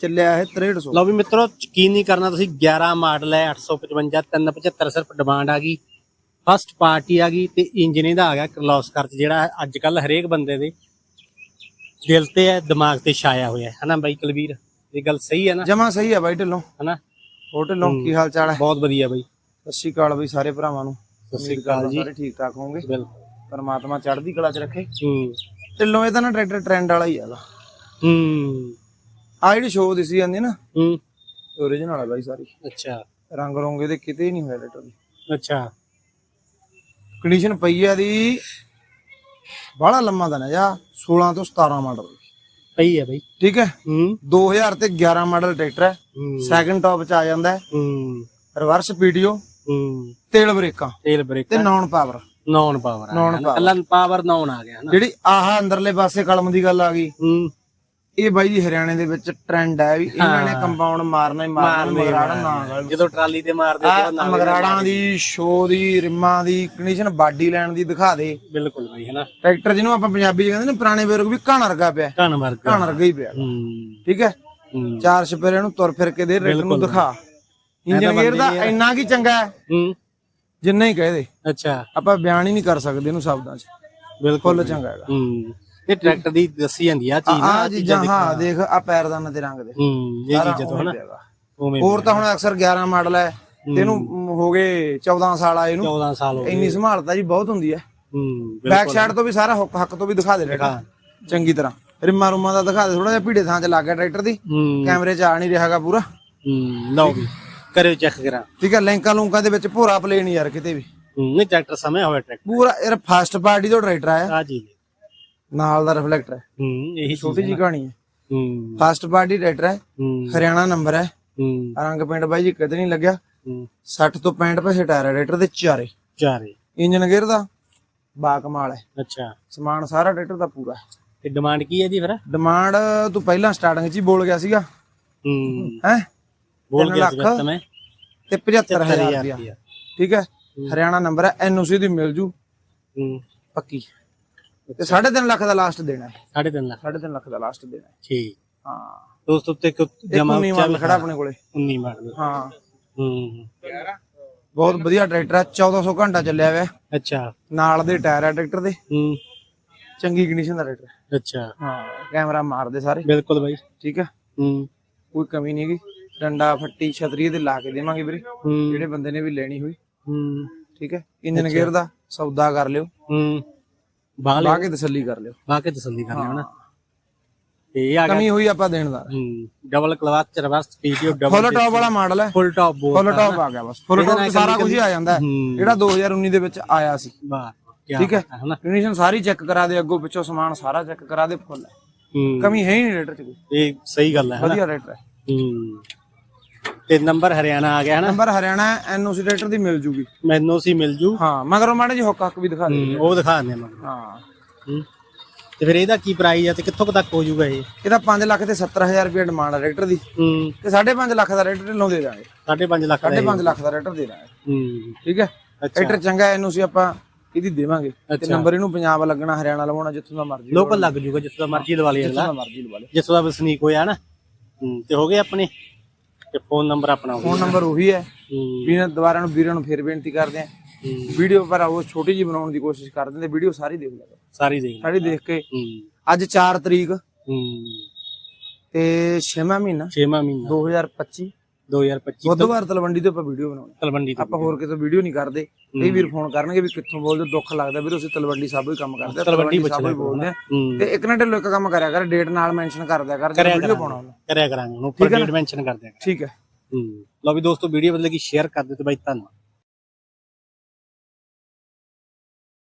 ਚੱਲਿਆ ਇਹ 6300 ਲਓ ਵੀ ਮਿੱਤਰੋ ਯਕੀਨ ਨਹੀਂ ਕਰਨਾ ਤੁਸੀਂ 11 ਮਾਡਲ ਹੈ 855 375 ਸਿਰਫ ਡਿਮਾਂਡ ਆ ਗਈ। ਫਸਟ ਪਾਰਟੀ ਆ ਗਈ ਤੇ ਇੰਜਨ ਇਹਦਾ ਆ ਗਿਆ ਕਰਲੋਸਕਰ ਚ ਜਿਹੜਾ ਅੱਜ ਕੱਲ ਹਰੇਕ ਬੰਦੇ ਦੇ ਦਿਲ ਤੇ ਹੈ ਦਿਮਾਗ ਤੇ ਛਾਇਆ ਹੋਇਆ ਹੈ। ਹਨਾ ਬਾਈ ਕੁਲਵੀਰ? ਇਹ ਗੱਲ ਸਹੀ ਹੈ ਨਾ? ਜਮਾ ਸਹੀ ਆ ਬਾਈ ਢਿੱਲੋਂ। ਹਨਾ? ਹੋਰ ਢਿੱਲੋਂ ਕੀ ਹਾਲ ਚਾਲ ਹੈ? ਬਹੁਤ ਵਧੀਆ ਬਾਈ। ਸਤਿ ਸ਼੍ਰੀ ਅਕਾਲ ਬਈ ਸਾਰੇ ਭਰਾਵਾਂ ਨੂੰ। ਸਤਿ ਸ੍ਰੀ ਅਕਾਲ ਜੀ। ਸਾਰੇ ਠੀਕ ਠਾਕ ਹੋਵੋਗੇ। ਬਿਲਕੁਲ। ਪਰਮਾਤਮਾ ਚੜ੍ਹਦੀ ਕਲਾ 'ਚ ਰੱਖੇ। ਹੂੰ। ਢਿੱਲੋਂ ਇਹ ਤਾਂ ਨਾ ਟਰੈਕਟਰ ਟ੍ਰੈਂਡ ਵਾਲਾ ਹੀ ਹੈਗਾ ਹੂੰ। ਆ ਜਿਹੜੀ ਸ਼ੋਅ ਦਿਸੀ ਜਾਂਦੀ ਨਾ ਹੂੰ। ਓਰੀਜਨਲ ਆ ਬਾਈ ਸਾਰੀ। ਅੱਛਾ। ਰੰਗ ਰੋਂਗੇ ਦੇ ਕਿਤੇ ਨਹੀਂ ਹੋਇਆ ਟਰੈਕਟਰ ਦੀ। ਅੱਛਾ। ਕੰਡੀਸ਼ਨ ਪਈ ਆ ਦੀ ਬੜਾ ਲੰਮਾ ਦਾ ਨਾ ਜਾ 16 ਤੋਂ 17 ਮਾਡਲ ਪਈ ਹੈ ਬਾਈ। ਠੀਕ ਹੈ? ਹੂੰ। 2000 ਤੇ 11 ਮਾਡਲ ਟਰੈਕਟਰ ਹੈ। ਸੈਕੰਡ ਟਾਪ 'ਚ ਆ ਜਾਂਦਾ ਹੈ। ਹੂੰ। ਰਿਵਰਸ ਪੀਡੀਓ ਹੂੰ। ਤੇਲ ਬ੍ਰੇਕਾਂ ਤੇਲ ਬ੍ਰੇਕ ਤੇ non power non power power। ਕੱਲਾ ਪਾਵਰ ਨੌਨ ਆ ਗਿਆ ਹਨਾ ਜਿਹੜੀ ਆਹ ਅੰਦਰਲੇ ਪਾਸੇ ਕਲਮ ਦੀ ਗੱਲ ਆ ਗਈ। ਹੂੰ। ਇਹ ਬਾਈ ਜੀ ਹਰਿਆਣੇ ਦੇ ਵਿੱਚ ਟ੍ਰੈਂਡ ਹੈ ਵੀ ਇਹਨਾਂ ਨੇ ਕੰਪਾਊਂਡ ਮਾਰਨਾ ਹੀ ਮਾਰਨਾ ਮਗਰਾੜਾ ਨਾ ਜਦੋਂ ਟਰਾਲੀ ਤੇ ਮਾਰਦੇ ਆ ਮਗਰਾੜਾਂ ਦੀ ਸ਼ੋ ਦੀ ਰਿਮਾਂ ਦੀ ਕੰਡੀਸ਼ਨ ਬਾਡੀ ਲੈਣ ਦੀ ਦਿਖਾ ਦੇ। ਬਿਲਕੁਲ ਬਈ ਹਨਾ। ਟਰੈਕਟਰ ਜਿਹਨੂੰ ਆਪਾਂ ਪੰਜਾਬੀ ਚ ਕਹਿੰਦੇ ਨੇ ਪੁਰਾਣੇ ਬਜ਼ੁਰਗ ਵੀ ਘਾਣਾ ਵਰਗਾ ਪਿਆ। ਧੰਨ ਵਰਗ। ਘਾਣਾ ਵਰਗਾ ਹੀ ਪਿਆ। ਠੀਕ ਹੈ? ਚਾਰ ਛਪੇਰੇ ਨੂੰ ਤੁਰ ਫਿਰ ਕੇ ਦੇ ਰੇਟ ਨੂੰ ਦਿਖਾ। ਇੰਜਨ ਗੇਅਰ ਦਾ ਇੰਨਾ ਕੀ ਚੰਗਾ ਹੈ? ਜਿੰਨਾ ਹੀ ਕਹਿ ਦੇ। ਅੱਛਾ। ਆਪਾਂ ਬਿਆਨ ਹੀ ਨਹੀਂ ਕਰ ਸਕਦੇ ਇਹਨੂੰ ਸ਼ਬਦਾਂ 'ਚ। ਬਿਲਕੁਲ ਚੰਗਾ ਹੈਗਾ। ਇਹ ਟਰੈਕਟਰ ਦੀ ਦੱਸੀ ਜਾਂਦੀ ਆ ਚੀਜ਼ ਨਾ ਆ ਚੀਜ਼ਾਂ ਹਾਂ ਦੇਖ ਆ ਪੈਰਦਾਨਾ ਤੇ ਰੰਗ ਦੇ ਹੂੰ ਇਹ ਚੀਜ਼ਾਂ ਤੋਂ ਹਨਾ। ਹੋਰ ਤਾਂ ਹੁਣ ਅਕਸਰ 11 ਮਾਡਲ ਹੈ। ਇਹਨੂੰ ਹੋ ਗਏ 14 ਸਾਲ ਆਏ ਨੂੰ 14 ਸਾਲ ਹੋ ਗਏ। ਇੰਨੀ ਸੰਭਾਲਤਾ ਜੀ ਬਹੁਤ ਹੁੰਦੀ ਹੈ ਹੂੰ ਬੈਕ ਸਾਈਡ ਤੋਂ ਵੀ ਸਾਰਾ ਹੁੱਕ ਹੱਕ ਤੋਂ ਵੀ ਦਿਖਾ ਦੇ ਰੇਟਾ ਚੰਗੀ ਤਰ੍ਹਾਂ। ਰਿਮਾ ਰੁਮਾ ਦਾ ਦਿਖਾ ਦੇ ਥੋੜਾ ਜਿਹਾ ਭੀੜੇ ਥਾਂ 'ਚ ਲੱਗ ਗਿਆ ਟਰੈਕਟਰ ਦੀ। ਹੂੰ। ਕੈਮਰੇ 'ਚ ਆ ਨਹੀਂ ਰਿਹਾਗਾ ਪੂਰਾ। ਹੂੰ ਲਓ ਵੀ ਕਰਿਓ ਚੈੱਕ ਕਰਾਂ। ਠੀਕ ਹੈ ਲਿੰਕਾਂ ਲੂੰਕਾਂ ਦੇ ਵਿੱਚ ਭੋਰਾ ਪਲੇ ਨਹੀਂ ਯਾਰ ਕਿਤੇ ਵੀ। ਹੂੰ ਨਹੀਂ ਟਰੈਕਟਰ ਸਮੇਂ ਹੋਇਆ ਟਰੈਕਟਰ। ਪੂਰਾ ਇਹ ਫਸਟ ਪਾਰਟੀ ਤੋਂ ਟਰੈਕਟਰ ਆਇਆ। ਆ ਜੀ। ਨਾਲ ਦਾ ਰਿਫਲੈਕਟਰ ਹੈ। ਹੂੰ ਇਹੀ ਛੋਟੀ ਜੀ ਕਹਾਣੀ ਹੈ। ਹੂੰ। ਫਸਟ ਪਾਰਟੀ ਟਰੈਕਟਰ ਹੈ। ਹਰਿਆਣਾ ਨੰਬਰ ਹੈ। ਹੂੰ। ਰੰਗ ਪਿੰਡ ਬਾਈ ਜੀ ਕਦੇ ਨਹੀਂ ਲੱਗਿਆ। ਹੂੰ। 60 ਤੋਂ 65 ਪੈਸੇ ਟਾਇਰ ਹੈ ਟਰੈਕਟਰ ਦੇ ਚਾਰੇ। ਚਾਰੇ। ਇੰਜਨ ਗੇਅਰ ਦਾ ਬਾ ਕਮਾਲ ਹੈ। ਅੱਛਾ। ਸਮਾਨ ਸਾਰਾ ਟਰੈਕਟਰ ਦਾ ਪੂਰਾ ਹੈ। ਤੇ ਡਿਮਾਂਡ ਕੀ ਹੈ ਜੀ ਫਿਰ? ਡਿਮਾਂਡ ਤੂੰ ਪਹਿਲਾਂ ਸਟਾਰਟਿੰਗ 'ਚ ਹੀ ਬੋਲ ਗਿਆ ਸੀਗਾ। ਹੂੰ। ਹੈ? ਬੋਲ ਗਿਆ ਸੀ ਲੱਖ ਬਸ ਮੈਂ। ਤੇ 75000 ਹਜ਼ਾਰ ਰੁਪਇਆ। ਰੁਪਇਆ। ਠੀਕ ਹੈ? ਹਰਿਆਣਾ ਨੰਬਰ ਹੈ। ਐਨਓਸੀ ਦੀ ਮਿਲ ਜੂ। ਹੂੰ। ਪੱਕੀ। ਤੇ 3.5 ਲੱਖ ਦਾ ਲਾਸਟ ਦੇਣਾ ਹੈ। ਸਾਢੇ ਤਿੰਨ ਲੱਖ। 3.5 ਲੱਖ ਦਾ ਲਾਸਟ ਦੇਣਾ ਹੈ। ਠੀਕ। ਹਾਂ। ਦੋਸਤੋ ਤੇ ਜਮਾ ਮਾਡਲ ਖੜਾ ਆਪਣੇ ਕੋਲੇ। 19 ਮਾਡਲ। ਹਾਂ। ਹੂੰ। ਬਹੁਤ ਵਧੀਆ ਟਰੈਕਟਰ ਹੈ 1400 ਘੰਟਾ ਚੱਲਿਆ ਹੋਇਆ। ਅੱਛਾ। ਨਾਲ ਦੇ ਟਾਇਰ ਹੈ ਟਰੈਕਟਰ ਦੇ। ਹੂੰ। ਚੰਗੀ ਕੰਡੀਸ਼ਨ ਦਾ ਟਰੈਕਟਰ। ਅੱਛਾ। ਹਾਂ ਕੈਮਰਾ ਮਾਰਦੇ ਸਾਰੇ। ਬਿਲਕੁਲ ਬਾਈ। ਠੀਕ ਹੈ। ਹੂੰ। ਕੋਈ ਕਮੀ ਨਹੀਂ ਹੈਗੀ। ਡੰਡਾ ਫੱਟੀ ਛਤਰੀ ਤੇ ਲਾ ਕੇ ਦੇਵਾਂਗੇ ਵੀਰੇ। ਜਿਹੜੇ ਬੰਦੇ ਨੇ ਵੀ ਲੈਣੀ ਹੋਈ। ਹੂੰ। ਠੀਕ ਹੈ। ਇੰਜਨ ਗੇਅਰ ਦਾ ਸੌਦਾ ਕਰ ਲਿਓ। ਹੂੰ। ਬਾਹਲੇ ਲਾ ਕੇ ਤਸੱਲੀ ਕਰ ਲਿਓ। ਬਾ ਕੇ ਤਸੱਲੀ ਕਰ ਲਿਆ ਨਾ ਤੇ ਇਹ ਆ ਗਿਆ। ਕਮੀ ਹੋਈ ਆਪਾਂ ਦੇਣ ਦਾ। ਹੂੰ ਡਬਲ ਕਲਚ ਰਿਵਰਸ ਪੀਡੀਓ ਡਬਲ ਫੁੱਲ ਟਾਪ ਵਾਲਾ ਮਾਡਲ ਹੈ। ਫੁੱਲ ਟਾਪ ਬੋਲ ਫੁੱਲ ਟਾਪ ਆ ਗਿਆ ਬਸ। ਫੁੱਲ ਟਾਪ ਸਾਰਾ ਕੁਝ ਆ ਜਾਂਦਾ ਹੈ। ਜਿਹੜਾ 2019 ਦੇ ਵਿੱਚ ਆਇਆ ਸੀ। ਵਾਹ ਠੀਕ ਹੈ? ਕੰਡੀਸ਼ਨ ਸਾਰੀ ਚੈੱਕ ਕਰਾ ਦੇ ਅੱਗੋਂ ਪਿੱਛੋਂ ਸਮਾਨ ਸਾਰਾ ਚੈੱਕ ਕਰਾ ਦੇ ਫੁੱਲ ਹੈ। ਕਮੀ ਹੈ ਹੀ ਨਹੀਂ ਰੇਟਰ ਚ ਕੋਈ। ਇਹ ਸਹੀ ਗੱਲ ਹੈ ਵਧੀਆ ਰੇਟਰ ਹੈ। ਹੂੰ। ਤੇ ਨੰਬਰ ਹਰਿਆਣਾ ਆ ਗਿਆ ਹਨਾ ਨੰਬਰ ਹਰਿਆਣਾ ਐਨਓਸੀ ਰੇਟਰ ਦੀ ਮਿਲ ਜੂਗੀ। ਮੈਨੂੰ ਸੀ ਮਿਲ ਜੂ। ਹਾਂ ਮਗਰੋਂ ਮਾੜੇ ਜਿਹੇ ਹੁੱਕ ਹੱਕ ਵੀ ਦਿਖਾ ਦੇ। ਉਹ ਦਿਖਾ ਦਿੰਦੇ ਮੈਂ ਹਾਂ। ਤੇ ਫਿਰ ਇਹਦਾ ਕੀ ਪ੍ਰਾਈਸ ਆ ਤੇ ਕਿੱਥੋਂ ਕੁ ਤੱਕ ਹੋ ਜਾਊਗਾ ਇਹ? ਇਹਦਾ 5 ਲੱਖ ਤੇ 70000 ਰੁਪਏ ਡਿਮਾਂਡ ਹੈ ਰੇਟਰ ਦੀ। ਹੂੰ। ਤੇ 5.5 ਲੱਖ ਦਾ ਰੇਟਰ ਢਿੱਲੋਂ ਦੇ ਦਾਂਗੇ। 5.5 ਲੱਖ ਦਾ ਇਹ। 5.5 ਲੱਖ ਦਾ ਰੇਟਰ ਦੇ ਦਾਂਗੇ। ਹੂੰ। ਠੀਕ ਹੈ? ਅੱਛਾ। ਚੰਗਾ ਹੈ, ਇਹਨੂੰ ਸੀ ਆਪਾਂ ਇਹਦੀ ਦੇਵਾਂਗੇ। ਤੇ ਅੱਛਾ। ਨੰਬਰ ਇਹਨੂੰ ਪੰਜਾਬ ਲੱਗਣਾ ਹਰਿਆਣਾ ਲਵਾਉਣਾ ਜਿੱਥੋਂ ਦਾ ਮਰਜ਼ੀ ਲੋਕਲ ਲੱਗ ਜੂਗਾ ਜਿੱਥੋਂ ਦਾ ਮਰਜ਼ੀ ਲਵਾ ਲਈ ਜਿੱਥੋਂ ਦਾ ਮਰਜ਼ੀ ਲਵਾ ਲੈ ਜਿੱਥੋਂ ਦਾ ਵਸਨੀਕ ਹੋਇਆ ਨਾ। ਹੂੰ ਤੇ ਹੋ ਗਏ ਆਪਣੇ? ਤੇ ਫੋਨ ਨੰਬਰ ਆਪਣਾ ਫੋਨ ਨੰਬਰ ਉਹੀ ਹੈ। ਹੂੰ। ਵੀਰਾਂ ਦੁਬਾਰਾ ਨੂੰ ਵੀਰਾਂ ਨੂੰ ਫੇਰ ਬੇਨਤੀ ਕਰਦੇ ਆਂ ਵੀਡੀਓ ਪਰ ਉਹ ਛੋਟੀ ਜੀ ਬਣਾਉਣ ਦੀ ਕੋਸ਼ਿਸ਼ ਕਰਦੇ ਨੇ ਤੇ ਵੀਡੀਓ ਸਾਰੀ ਦੇਖ ਕਰੋ। ਸਾਰੀ ਦੇਖ ਸਾਰੀ ਦੇਖ ਕੇ। ਅੱਜ 4 ਤਰੀਕ ਤੇ 6ਵਾਂ ਮਹੀਨਾ। 6ਵਾਂ ਮਹੀਨਾ। 2025 2025 ਬੁੱਧਵਾਰ ਤਲਵੰਡੀ ਤੋਂ ਆਪਾਂ ਵੀਡੀਓ ਬਣਾਉਣੀ ਤਲਵੰਡੀ ਤੋਂ ਆਪਾਂ ਹੋਰ ਕਿਤੇ ਵੀਡੀਓ ਨਹੀਂ ਕਰਦੇ। ਕਈ ਵੀਰ ਫੋਨ ਕਰਨਗੇ ਵੀ ਕਿੱਥੋਂ ਬੋਲਦੇ ਹੋ? ਦੁੱਖ ਲੱਗਦਾ ਵੀਰ ਅਸੀਂ ਤਲਵੰਡੀ ਸਾਹਿਬੋਂ ਹੀ ਕੰਮ ਕਰਦੇ ਆ ਤਲਵੰਡੀ ਸਾਹਿਬੋਂ ਹੀ ਬੋਲਦੇ ਆ। ਹੂੰ। ਤੇ ਇੱਕ ਨਾ ਢਿੱਲੋਂ ਇੱਕ ਕੰਮ ਕਰਿਆ ਕਰ ਡੇਟ ਨਾਲ ਮੈਂਸ਼ਨ ਕਰ ਦਿਆ ਕਰ ਜਦੋਂ ਵੀਡੀਓ ਪਾਉਣਾ ਕਰਿਆ ਕਰਾਂਗੇ ਉਹਨੂੰ ਉੱਪਰ ਡੇਟ ਮੈਂਸ਼ਨ ਕਰ ਦਿਆਂਗੇ ਠੀਕ ਹੈ। ਹੂੰ। ਲਓ ਵੀ ਦੋਸਤੋ ਵੀਡੀਓ ਬਦਲੇ ਕੀ ਸ਼ੇਅਰ ਕਰ ਦਿਓ ਤੇ ਬਾਈ ਧੰਨਵਾਦ।